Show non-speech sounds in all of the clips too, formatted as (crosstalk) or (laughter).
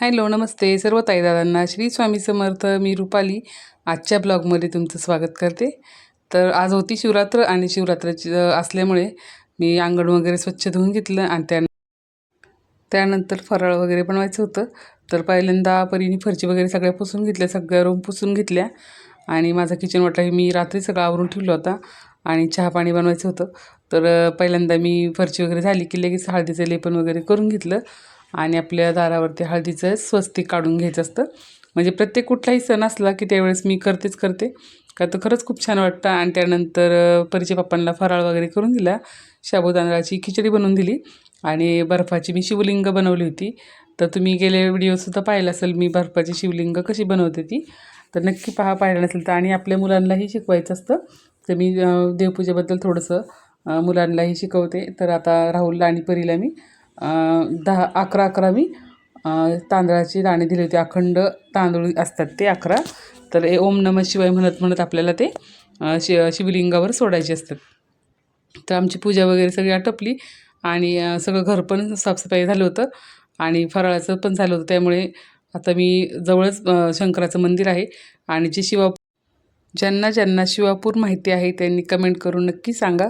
Hello नमस्ते. सर्व ताईदादांना श्री स्वामी समर्थ मी रुपाली. आजच्या ब्लॉगमध्ये तुमचं स्वागत करते. तर आज होती शिवरात्र आणि शिवरात्राची असल्यामुळे मी अंगण वगैरे स्वच्छ धुवून घेतलं आणि त्या त्यानंतर फराळ वगैरे बनवायचं होतं. तर पहिल्यांदा परीने फरची वगैरे सगळ्या पुसून घेतल्या सगळ्या रूम पुसून घेतल्या. आणि माझा किचन वाटा मी रात्री सगळं आवरून ठेवला होता आणि चहा पाणी बनवायचं होतं. तर पहिल्यांदा मी फरची वगैरे झाली की लगेच हळदीचं लेपन वगैरे करून घेतलं. आणि आपल्या दारावरती हळदीचं स्वस्तिक काढून घ्यायचं असतं. म्हणजे प्रत्येक कुठलाही सण असला की त्यावेळेस मी करतेच करते. का तर खरंच खूप छान वाटतं. आणि त्यानंतर परिचय पप्पांना फराळ वगैरे करून दिला. शाबूदांदळाची खिचडी बनवून दिली. आणि बर्फाची मी शिवलिंग बनवली होती. तर तुम्ही गेले व्हिडिओसुद्धा पाहिला असेल मी बर्फाची शिवलिंग कशी बनवते ती. तर नक्की पहा पाहिलं नसेल तर. आणि आपल्या मुलांनाही शिकवायचं असतं. तर मी देवपूजेबद्दल थोडंसं मुलांनाही शिकवते. तर आता राहुलला आणि परीला मी दहा अकरा अकरा मी तांदळाची दाणे दिले होते. अखंड तांदूळ असतात ते अकरा. तर ए ओम नम शिवाय म्हणत म्हणत आपल्याला ते शि शिवलिंगावर सोडायचे असतात. तर आमची पूजा वगैरे सगळी आटपली आणि सगळं घर पण साफसफाई झालं होतं आणि फराळाचं पण झालं होतं. त्यामुळे आता मी जवळच शंकराचं मंदिर आहे आणि जे शिवा ज्यांना ज्यांना शिवापूर माहिती आहे त्यांनी कमेंट करून नक्की सांगा.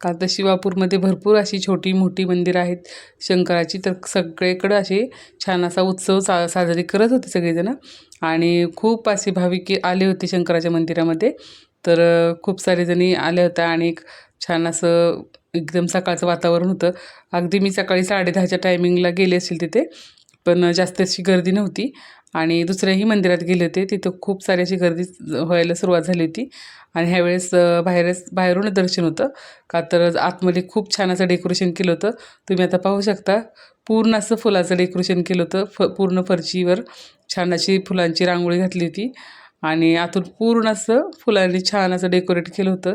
का तर शिवापूरमध्ये भरपूर अशी छोटी मोठी मंदिरं आहेत. शंकराची तर सगळीकडं असे छान असा उत्सव सा साजरी करत होते सगळेजणं. आणि खूप असे भाविक आले होते शंकराच्या मंदिरामध्ये. तर खूप सारे जणी आल्या होत्या आणि एक छान असं एकदम सकाळचं वातावरण होतं. अगदी मी सकाळी साडेदहाच्या टायमिंगला गेले असेल तिथे. पण जास्त अशी गर्दी नव्हती. आणि दुसऱ्याही मंदिरात गेले होते. तिथं खूप सारी अशी गर्दी व्हायला सुरुवात झाली होती. आणि ह्यावेळेस बाहेरच बाहेरूनच दर्शन होतं. का तर आतमध्ये खूप छान असं डेकोरेशन केलं होतं. तुम्ही आता पाहू शकता पूर्ण असं फुलाचं डेकोरेशन केलं होतं. फ पूर्ण फरशीवर छान अशी फुलांची रांगोळी घातली होती. आणि आतून पूर्ण असं फुलांनी छान असं डेकोरेट केलं होतं.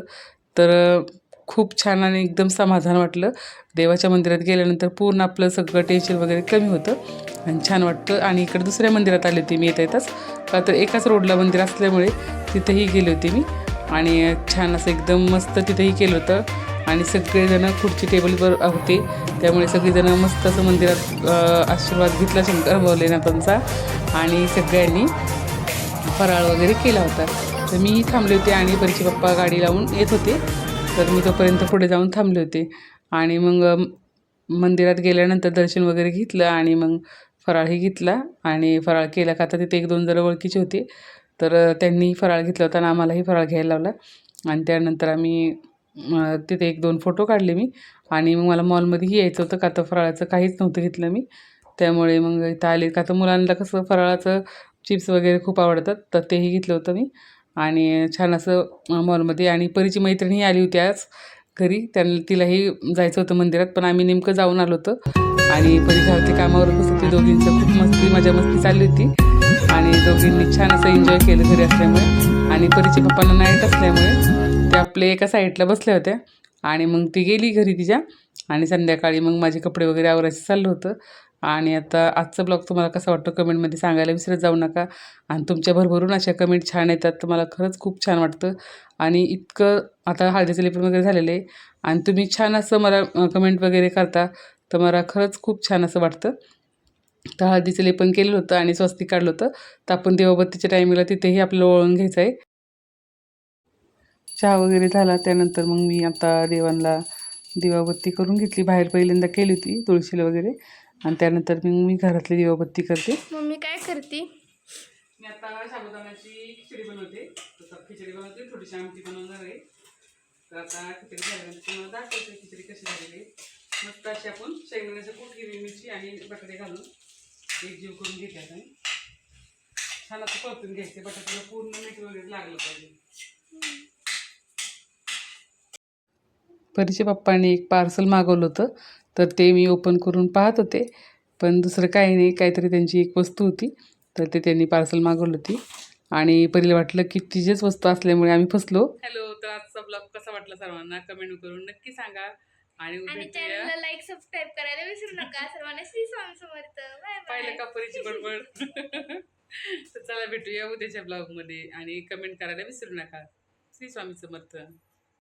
तर खूप छान आणि एकदम समाधान वाटलं. देवाच्या मंदिरात गेल्यानंतर पूर्ण आपलं सगळं टेन्शन वगैरे कमी होतं. आणि छान वाटतं. आणि इकडे दुसऱ्या मंदिरात आले होते मी येता येताच का तर एकाच रोडला मंदिर असल्यामुळे तिथंही गेले होते मी. आणि छान असं एकदम मस्त तिथंही केलं होतं. आणि सगळेजणं खुर्ची टेबलवर होते. त्यामुळे सगळेजणं मस्त असं मंदिरात आशीर्वाद घेतला शंकर भोलेनाथांचा आणि सगळ्यांनी फराळ वगैरे केला होता. तर मीही थांबले होते आणि परीचे पप्पा गाडी लावून येत होते. तर मी तोपर्यंत पुढे जाऊन थांबले होते. आणि मग मंदिरात गेल्यानंतर दर्शन वगैरे घेतलं. आणि मग फराळही घेतला आणि फराळ केला का तर तिथे एक दोन जण ओळखीचे होते. तर त्यांनी फराळ घेतला होता आणि आम्हालाही फराळ घ्यायला लावला. आणि त्यानंतर आम्ही तिथे एक दोन फोटो काढले मी. आणि मग मला मॉलमध्येही यायचं होतं का तर फराळाचं काहीच नव्हतं घेतलं मी. त्यामुळे मग इथं आले का तर मुलांना कसं फराळाचं चिप्स वगैरे खूप आवडतात तर तेही घेतलं होतं मी. आणि छान असं मॉलमध्ये आणि परीची मैत्रिणीही आली होती आज घरी. त्यांना तिलाही जायचं होतं मंदिरात पण आम्ही नेमकं जाऊन आलो होतो. आणि परी घरातली कामावर बसत दोघींचं खूप मस्ती मजा मस्ती चालली होती. आणि दोघींनी छान असं एन्जॉय केलं घरी असल्यामुळे. आणि परीचे पप्पांना नाईट असल्यामुळे ते आपले एका साईडला बसल्या होत्या. आणि मग ती गेली घरी तिच्या. आणि संध्याकाळी मग माझे कपडे वगैरे आवरायचं चाललं होतं. आणि आता आजचा ब्लॉग तुम्हाला कसा वाटतो कमेंटमध्ये सांगायला विसरत जाऊ नका. आणि तुमच्या भरभरून अशा कमेंट छान येतात तर मला खरंच खूप छान वाटतं. आणि इतकं आता हळदीचं लेपन वगैरे झालेलं आहे. आणि तुम्ही छान असं मला कमेंट वगैरे करता. तर मला खरंच खूप छान असं वाटतं. तर हळदीचं लेपन केलेलं होतं आणि स्वस्तिक काढलं होतं. तर आपण देवाबत्तीच्या टायमिंगला तिथेही आपल्याला ओळून घ्यायचं आहे. चहा वगैरे झाला त्यानंतर मग मी आता देवांना दिवाबत्ती करून घेतली. बाहेर पहिल्यांदा केली होती तुळशीला वगैरे. आणि त्यानंतर मग मी घरातली दिवाबत्ती करते. मम्मी काय करते? मी आता साबुदाण्याची खिचडी बनवते. खिचडी बनवते थोडीशी आमटी बनवणार आहे. तर आता खिचडी झाल्यानंतर तुम्हाला दाखवते खिचडी कशी झालेली मस्त अशी आपण शेंगदाण्याचं कूट हिरवी मिरची आणि बटाटे घालून एक जीव करून घेते आता मी छान असं परतून घ्यायचे. बटाट्याला पूर्ण मीठ वगैरे लागलं पाहिजे. परीच्या पप्पाने एक पार्सल मागवलं होतं. तर ते मी ओपन करून पाहत होते. पण दुसरं काही नाही. काहीतरी त्यांची एक वस्तू होती. तर ते त्यांनी पार्सल मागवली होती. आणि परीला वाटलं की तिचीच वस्तू असल्यामुळे आम्ही फसलो. हॅलो तर आजचा ब्लॉग कसा वाटला सर्वांना? कमेंट करून नक्की सांगा. आणि चॅनलला लाईक सबस्क्राईब करायला विसरू नका. सर्वांना श्री स्वामी समर्थ. बाय पाहिलं का परीची बडबड. (laughs) तर चला भेटूया उद्याच्या ब्लॉगमध्ये आणि कमेंट करायला विसरू नका. श्री स्वामी समर्थ.